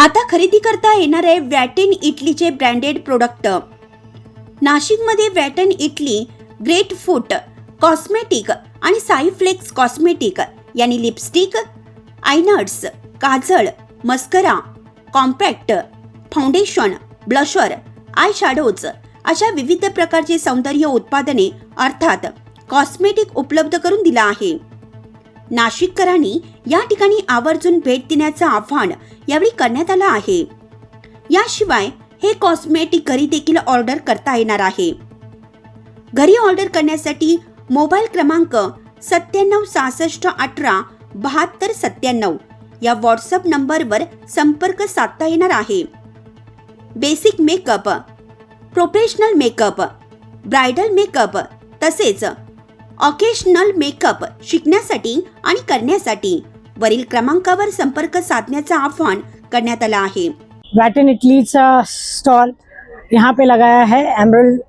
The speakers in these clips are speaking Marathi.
आता खरेदी करता येणार आहे वॅटेन इटलीचे ब्रँडेड प्रोडक्ट नाशिकमध्ये वॅटन इटली ग्रेट फूट कॉस्मेटिक आणि साईफ्लेक्स कॉस्मेटिक यांनी लिपस्टिक आयनट्स काजळ mascara compact foundation blusher eye shadows अशा विविध प्रकारचे सौंदर्य उत्पादने अर्थात कॉस्मेटिक उपलब्ध करून दिला आहे. नाशिककरांनी या ठिकाणी आवर्जून भेट देण्याचं आव्हान यावेळी करण्यात आलं आहे. याशिवाय हे कॉस्मेटिक घरी देखील ऑर्डर करता येणार आहे. घरी ऑर्डर करण्यासाठी मोबाईल क्रमांक सत्त्याण्णव सहासष्ट अठरा बहात्तर सत्त्याण्णव या व्हॉट्सअप नंबरवर संपर्क साधता येणार आहे. Basic makeup professional makeup bridal makeup तसेच ऑकेशनल मेकअप शिकण्यासाठी आणि करण्यासाठी. वरील क्रमांकावर संपर्क साधण्याचं आवाहन करण्यात आलं आहे. वैटन इटलीचा स्टॉल यहाँ पे लगाया है एमरल्ड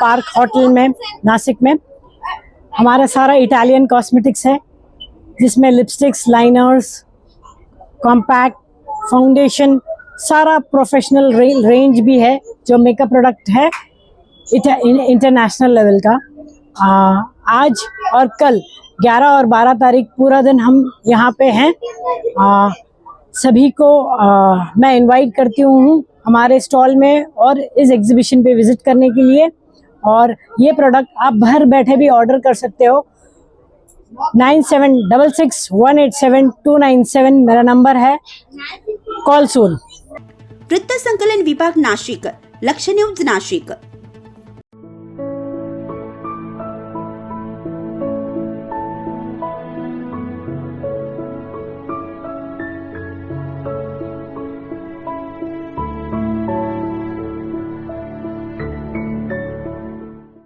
पार्क होटल में नासिक में. हमारा सारा इटालियन कॉस्मेटिक्स है जिसमें लिपस्टिक्स लाइनर्स कॉम्पैक्ट फाउंडेशन सारा प्रोफेशनल रेंज भी है जो मेकअप प्रोडक्ट है इन- इंटरनेशनल लेवल का. आ, आज और कल 11 और 12 तारीख पूरा दिन हम यहाँ पे हैं। आ, सभी को आ, मैं इनवाइट करती हूँ हमारे स्टॉल में और इस एग्जीबिशन पे विज़िट करने के लिए। और ये प्रोडक्ट आप घर बैठे भी ऑर्डर कर सकते हो। Nine seven double six one eight seven two nine seven मेरा नंबर है। Call soon. वृत्त संकलन विभाग नाशिक लक्ष नाशिक।